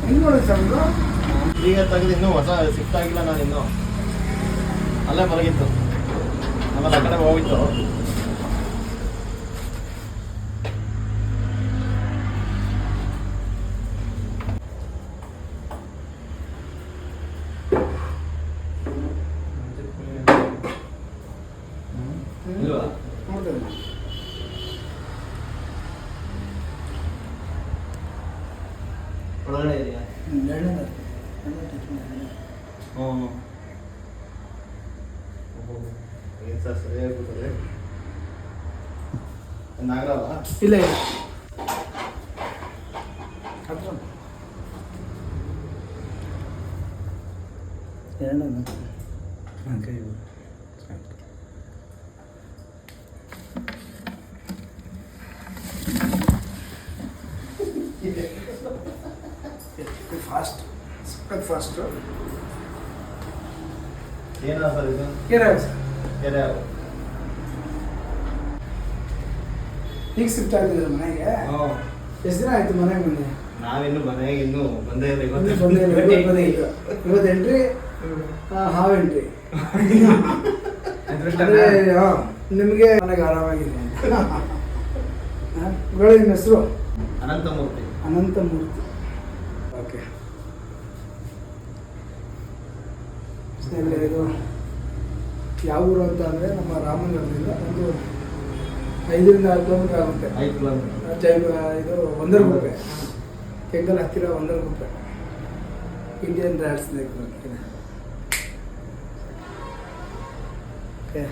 ಹೆಂಗ್ ನೋಡಿ ಸರ್ ಇದು? ಈಗ ತೆಗೆದು ಇನ್ನೂ ಹೊಸ ಶಿಫ್ಟ್ ಆಗಿಲ್ಲ ನಾನು ಇನ್ನೂ ಅಲ್ಲೇ ಮಲಗಿತ್ತು ಆಮೇಲೆ ಆ ಕಡೆ ಹೋಗಿತ್ತು ಇಲ್ವಾ ಒಳಗಡೆ ಇದೆಯಾ. ಹ್ಞೂ ಏನು ಸರ್ ಸರಿಯಾಗಿ ಕೂತದೆ ನಾಗರವ? ಇಲ್ಲ ಇಲ್ಲ. ಹತ್ರ. ಹಾಂ, ಕೈ ಇಡು. ಫಾಸ್ಟ್ ಸಖತ್ ಫಾಸ್ಟು ಏನ ಸರ್ ಇದು? ಏನಾಗುತ್ತೆ ಸರ್ ಎದೆ ಈಗ ಶಿಫ್ಟ್ ಆಗ್ತಿದೆ ಮನೆಗೆ? ಎಷ್ಟು ದಿನ ಆಯ್ತು ಮನೆಗೆ ಬಂದೆ? ನಾವಿನ್ನು ಮನೆಗೆ ಇನ್ನು ಬಂದೇ ಇಲ್ಲ ಇವತ್ತು ಬಂದೆ ಇಲ್ಲ, ಇವತ್ತು ಬಂದೆ ಇಲ್ಲ. ಇವತ್ತು ಎಂಟ್ರಿ ಹಾವ್ ಎಂಟ್ರಿ ಅಂದ್ರೆ ಹಾ, ನಿಮಗೆ ಮನೆಗೆ ಆರಾಮಾಗಿದೆ. ಹೆಸರು? ಅನಂತಮೂರ್ತಿ. ಅನಂತಮೂರ್ತಿ. ಓಕೆ. ಸ್ನೇಹಿತರೆ ಇದು ಯಾವ ಊರು ಅಂತ ಅಂದರೆ ನಮ್ಮ ರಾಮನಗರದಿಂದ ಒಂದು ಐದರಿಂದ ಆರು ಕಿಲೋಮೀಟರ್ ಆಗುತ್ತೆ. ಐದು ಕಿಲೋಮೀಟರ್ ಜೈ ಇದು ತೆಂಗಲ್ ಕೆಂಗಲ್ ಹತ್ತಿರ ಒಂದರಗುಪ್ಪೆ ಇಂಡಿಯನ್ ರ್ಯಾಡ್ಸ್ ಓಕೆ.